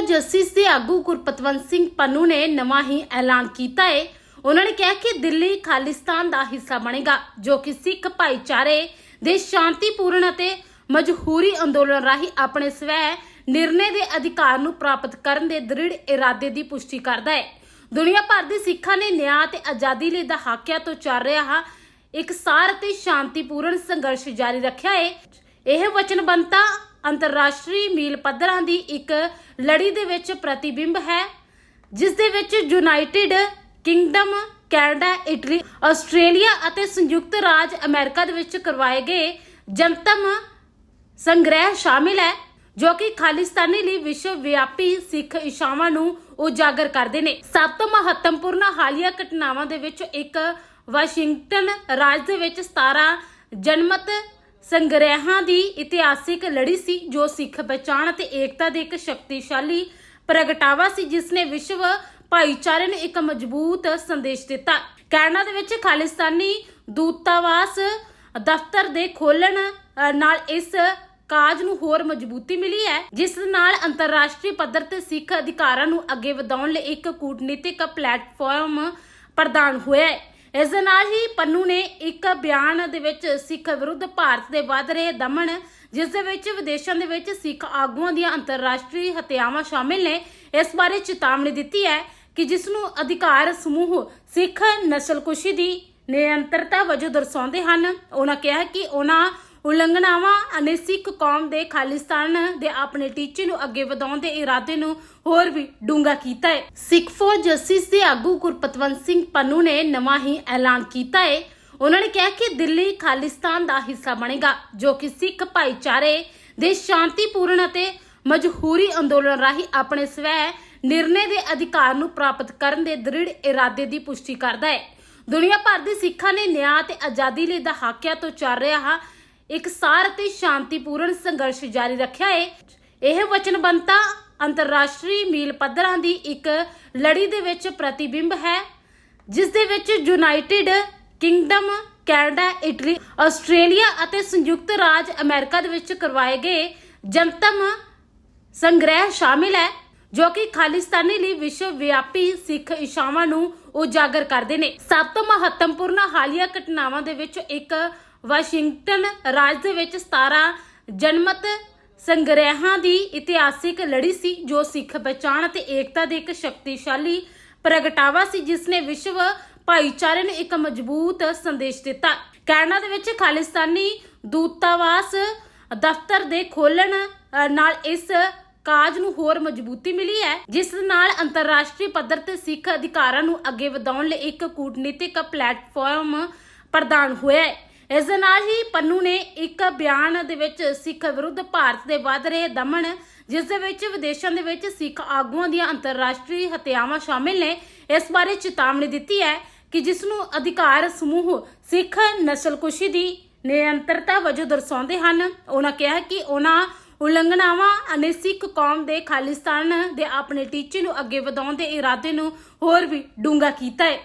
Justice ਦੇ ਆਗੂ ਗੁਰਪਤਵੰਤ ਸਿੰਘ ਪੰਨੂ ਨੇ ਨਵਾਂ ਹੀ ਐਲਾਨ ਕੀਤਾ ਹੈ ਉਹਨਾਂ ਨੇ ਕਿਹਾ ਕਿ ਦਿੱਲੀ ਖਾਲਿਸਤਾਨ ਦਾ ਹਿੱਸਾ ਬਣੇਗਾ, ਜੋ ਕਿ ਸਿੱਖ ਭਾਈਚਾਰੇ ਦੇ ਸ਼ਾਂਤੀਪੂਰਨ ਅਤੇ ਮਜਹੂਰੀ ਅੰਦੋਲਨ ਰਾਹੀਂ ਆਪਣੇ ਸਵੈ ਨਿਰਣੇ ਦੇ ਅਧਿਕਾਰ ਨੂੰ ਪ੍ਰਾਪਤ ਕਰਨ ਦੇ ਦ੍ਰਿੜ ਇਰਾਦੇ ਦੀ ਪੁਸ਼ਟੀ ਕਰਦਾ ਹੈ ਦੁਨੀਆ ਭਰ ਦੇ ਸਿੱਖਾਂ ਨੇ ਨਿਆਂ ਤੇ ਆਜ਼ਾਦੀ ਲਈ ਦਹਾਕਿਆਂ ਤੋਂ ਚੱਲ ਰਿਹਾ ਇੱਕ ਸਾਰ ਅਤੇ ਸ਼ਾਂਤੀਪੂਰਨ ਸੰਘਰਸ਼ ਜਾਰੀ ਰੱਖਿਆ ਹੈ ਇਹ ਵਚਨਬੰਧਤਾ ਅੰਤਰਰਾਸ਼ਟਰੀ ਮੀਲ ਪੱਧਰਾਂ ਦੀ ਇੱਕ ਲੜੀ ਦੇ ਵਿੱਚ ਪ੍ਰਤੀਬਿੰਬ ਹੈ, ਜਿਸ ਦੇ ਵਿੱਚ United Kingdom, Canada, Italy, Australia ਅਤੇ ਸੰਯੁਕਤ ਰਾਜ ਅਮਰੀਕਾ ਦੇ ਵਿੱਚ ਕਰਵਾਏ ਗਏ ਜਨਤਮ ਸੰਗ੍ਰਹਿ ਸ਼ਾਮਿਲ ਹੈ, ਜੋ ਕਿ ਖਾਲਿਸਤਾਨੀ ਲਈ ਵਿਸ਼ਵ ਵਿਆਪੀ ਸਿੱਖ ਇਸ਼ਾਵਾਂ ਨੂੰ ਉਜਾਗਰ ਕਰਦੇ ਨੇ। ਸਭ ਤੋਂ ਮਹੱਤਵਪੂਰਨ ਹਾਲੀਆ ਘਟਨਾਵਾਂ ਦੇ ਵਿੱਚ ਇੱਕ ਵਾਸ਼ਿੰਗਟਨ ਰਾਜ ਦੇ ਵਿੱਚ 17 ਜਨਮਤ ਸੰਗ੍ਰਹਿਾਂ ਦੀ ਇਤਿਹਾਸਿਕ ਲੜੀ ਸੀ, ਜੋ ਸਿੱਖ ਪਛਾਣ ਅਤੇ ਏਕਤਾ ਦੇ ਇੱਕ ਸ਼ਕਤੀਸ਼ਾਲੀ ਪ੍ਰਗਟਾਵਾ ਸੀ, ਜਿਸ ਨੇ ਵਿਸ਼ਵ ਭਾਈਚਾਰੇ ਨੂੰ ਇੱਕ ਮਜ਼ਬੂਤ ਸੰਦੇਸ਼ ਦਿੱਤਾ। ਕੈਨੇਡਾ ਦੇ ਵਿੱਚ ਖਾਲਿਸਤਾਨੀ ਦੂਤਾਵਾਸ ਦਫ਼ਤਰ ਦੇ ਖੋਲਣ ਨਾਲ ਇਸ ਕਾਜ ਨੂੰ ਹੋਰ ਮਜ਼ਬੂਤੀ ਮਿਲੀ ਹੈ, ਜਿਸ ਨਾਲ ਅੰਤਰਰਾਸ਼ਟਰੀ ਪੱਧਰ ਤੇ ਸਿੱਖ ਅਧਿਕਾਰਾਂ ਨੂੰ ਅੱਗੇ ਵਧਾਉਣ ਲਈ ਇੱਕ ਕੂਟਨੀਤਿਕ ਪਲੇਟਫਾਰਮ ਪ੍ਰਦਾਨ ਹੋਇਆ ਹੈ। ਇਸ ਦੇ ਨਾਲ ਹੀ ਪੰਨੂ ਨੇ ਇੱਕ ਬਿਆਨ ਦੇ ਵਿੱਚ ਸਿੱਖ ਵਿਰੁੱਧ ਭਾਰਤ ਦੇ ਵੱਧ ਰਹੇ ਦਮਨ, ਜਿਸ ਦੇ ਵਿੱਚ ਵਿਦੇਸ਼ਾਂ ਦੇ ਵਿੱਚ ਸਿੱਖ ਆਗੂਆਂ ਦੀਆਂ ਅੰਤਰਰਾਸ਼ਟਰੀ ਹੱਤਿਆਵਾਂ ਸ਼ਾਮਿਲ ਨੇ, ਇਸ ਬਾਰੇ ਚੇਤਾਵਨੀ ਦਿੱਤੀ ਹੈ ਕਿ ਜਿਸ ਨੂੰ ਅਧਿਕਾਰ ਸਮੂਹ ਸਿੱਖ ਨਸਲਕੁਸ਼ੀ ਦੀ ਨਿਰੰਤਰਤਾ ਵਜੋਂ ਦਰਸਾਉਂਦੇ ਹਨ, ਉਹਨਾਂ ਕਿਹਾ ਕਿ ਉਹਨਾਂ ਉਲੰਘਣਾਵਾਂ ਨੇ ਸਿੱਖ ਕੌਮ ਦੇ ਖਾਲਿਸਤਾਨ ਦੇ ਆਪਣੇ ਟੀਚੇ ਨੂੰ ਅੱਗੇ ਵਧਾਉਣ ਦੇ ਇਰਾਦੇ ਨੂੰ ਹੋਰ ਵੀ ਡੂੰਘਾ ਕੀਤਾ ਹੈ। ਸਿੱਖ ਫੌਜ ਜਸਟਿਸ ਦੇ ਆਗੂ ਗੁਰਪਤਵੰਤ ਸਿੰਘ ਪੰਨੂ ਨੇ ਨਵਾਂ ਹੀ ਐਲਾਨ ਕੀਤਾ ਹੈ। ਉਹਨਾਂ ਨੇ ਕਿਹਾ ਕਿ ਦਿੱਲੀ ਖਾਲਿਸਤਾਨ ਦਾ ਹਿੱਸਾ ਬਣੇਗਾ, ਜੋ ਕਿ ਸਿੱਖ ਭਾਈਚਾਰੇ ਦੇ ਸ਼ਾਂਤੀਪੂਰਨ ਅਤੇ ਮਜਹੂਰੀ ਅੰਦੋਲਨ ਰਾਹੀਂ ਆਪਣੇ ਸਵੈ ਨਿਰਣੇ ਦੇ ਅਧਿਕਾਰ ਨੂੰ ਪ੍ਰਾਪਤ ਕਰਨ ਦੇ ਦ੍ਰਿੜ ਇਰਾਦੇ ਦੀ ਪੁਸ਼ਟੀ ਕਰਦਾ ਹੈ। ਦੁਨੀਆ ਭਰ ਦੇ ਸਿੱਖਾਂ ਨੇ ਨਿਆਂ ਤੇ ਆਜ਼ਾਦੀ ਲਈ ਦਹਾਕਿਆਂ ਤੋਂ ਚੱਲ ਰਿਹਾ ਇੱਕ ਸਾਰ ਅਤੇ ਸ਼ਾਂਤੀਪੂਰਨ ਸੰਘਰਸ਼ ਜਾਰੀ ਰੱਖਿਆ ਹੈ ਇਹ ਵਚਨਬੰਧਤਾ ਅੰਤਰਰਾਸ਼ਟਰੀ ਮੀਲ ਪੱਧਰਾਂ ਦੀ ਇੱਕ ਲੜੀ ਦੇ ਵਿੱਚ ਪ੍ਰਤੀਬਿੰਬ ਹੈ, ਜਿਸ ਦੇ ਵਿੱਚ United Kingdom, Canada, Italy, Australia ਅਤੇ ਸੰਯੁਕਤ ਰਾਜ ਅਮਰੀਕਾ ਦੇ ਵਿੱਚ ਕਰਵਾਏ ਗਏ ਜਨਤਮ ਸੰਗ੍ਰਹਿ ਸ਼ਾਮਿਲ ਹੈ, ਜੋ ਕਿ ਖਾਲਿਸਤਾਨੀ ਲਈ ਵਿਸ਼ਵ ਵਿਆਪੀ ਸਿੱਖ ਇਸ਼ਾਵਾਂ ਨੂੰ ਉਜਾਗਰ ਕਰਦੇ ਨੇ। ਸਭ ਤੋਂ ਮਹੱਤਵਪੂਰਨ ਹਾਲੀਆ ਘਟਨਾਵਾਂ ਦੇ ਵਿੱਚ ਇੱਕ ਵਾਸ਼ਿੰਗਟਨ ਰਾਜ ਦੇ ਵਿੱਚ 17 ਜਨਮਤ ਸੰਗ੍ਰਹਿਾਂ ਦੀ ਇਤਿਹਾਸਿਕ ਲੜੀ ਸੀ, ਜੋ ਸਿੱਖ ਪਛਾਣ ਅਤੇ ਏਕਤਾ ਦੇ ਇੱਕ ਸ਼ਕਤੀਸ਼ਾਲੀ ਪ੍ਰਗਟਾਵਾ ਸੀ, ਜਿਸ ਨੇ ਵਿਸ਼ਵ ਭਾਈਚਾਰੇ ਨੂੰ ਇੱਕ ਮਜ਼ਬੂਤ ਸੰਦੇਸ਼ ਦਿੱਤਾ। ਕੈਨੇਡਾ ਦੇ ਵਿੱਚ ਖਾਲਿਸਤਾਨੀ ਦੂਤਾਵਾਸ ਦਫ਼ਤਰ ਦੇ ਖੋਲਣ ਨਾਲ ਇਸ ਕਾਜ ਨੂੰ ਹੋਰ ਮਜ਼ਬੂਤੀ ਮਿਲੀ ਹੈ, ਜਿਸ ਨਾਲ ਅੰਤਰਰਾਸ਼ਟਰੀ ਪੱਧਰ ਤੇ ਸਿੱਖ ਅਧਿਕਾਰਾਂ ਨੂੰ ਅੱਗੇ ਵਧਾਉਣ ਲਈ ਇੱਕ ਕੂਟਨੀਤਿਕ ਪਲੇਟਫਾਰਮ ਪ੍ਰਦਾਨ ਹੋਇਆ ਹੈ। ਇਸ ਦੇ ਨਾਲ ਹੀ ਪੰਨੂ ਨੇ ਇੱਕ ਬਿਆਨ ਦੇ ਵਿੱਚ ਸਿੱਖ ਵਿਰੁੱਧ ਭਾਰਤ ਦੇ ਵੱਧ ਰਹੇ ਦਮਨ, ਜਿਸ ਦੇ ਵਿੱਚ ਵਿਦੇਸ਼ਾਂ ਦੇ ਵਿੱਚ ਸਿੱਖ ਆਗੂਆਂ ਦੀਆਂ ਅੰਤਰਰਾਸ਼ਟਰੀ ਹੱਤਿਆਵਾਂ ਸ਼ਾਮਿਲ ਨੇ, ਇਸ ਬਾਰੇ ਚੇਤਾਵਨੀ ਦਿੱਤੀ ਹੈ ਕਿ ਜਿਸ ਨੂੰ ਅਧਿਕਾਰ ਸਮੂਹ ਸਿੱਖ ਨਸਲਕੁਸ਼ੀ ਦੀ ਨਿਰੰਤਰਤਾ ਵਜੋਂ ਦਰਸਾਉਂਦੇ ਹਨ। ਉਹਨਾਂ ਕਿਹਾ ਕਿ ਉਹਨਾਂ ਉਲੰਘਣਾਵਾਂ ਨੇ ਸਿੱਖ ਕੌਮ ਦੇ ਖਾਲਿਸਤਾਨ ਦੇ ਆਪਣੇ ਟੀਚੇ ਨੂੰ ਅੱਗੇ ਵਧਾਉਣ ਦੇ ਇਰਾਦੇ ਨੂੰ ਹੋਰ ਵੀ ਡੂੰਘਾ ਕੀਤਾ ਹੈ।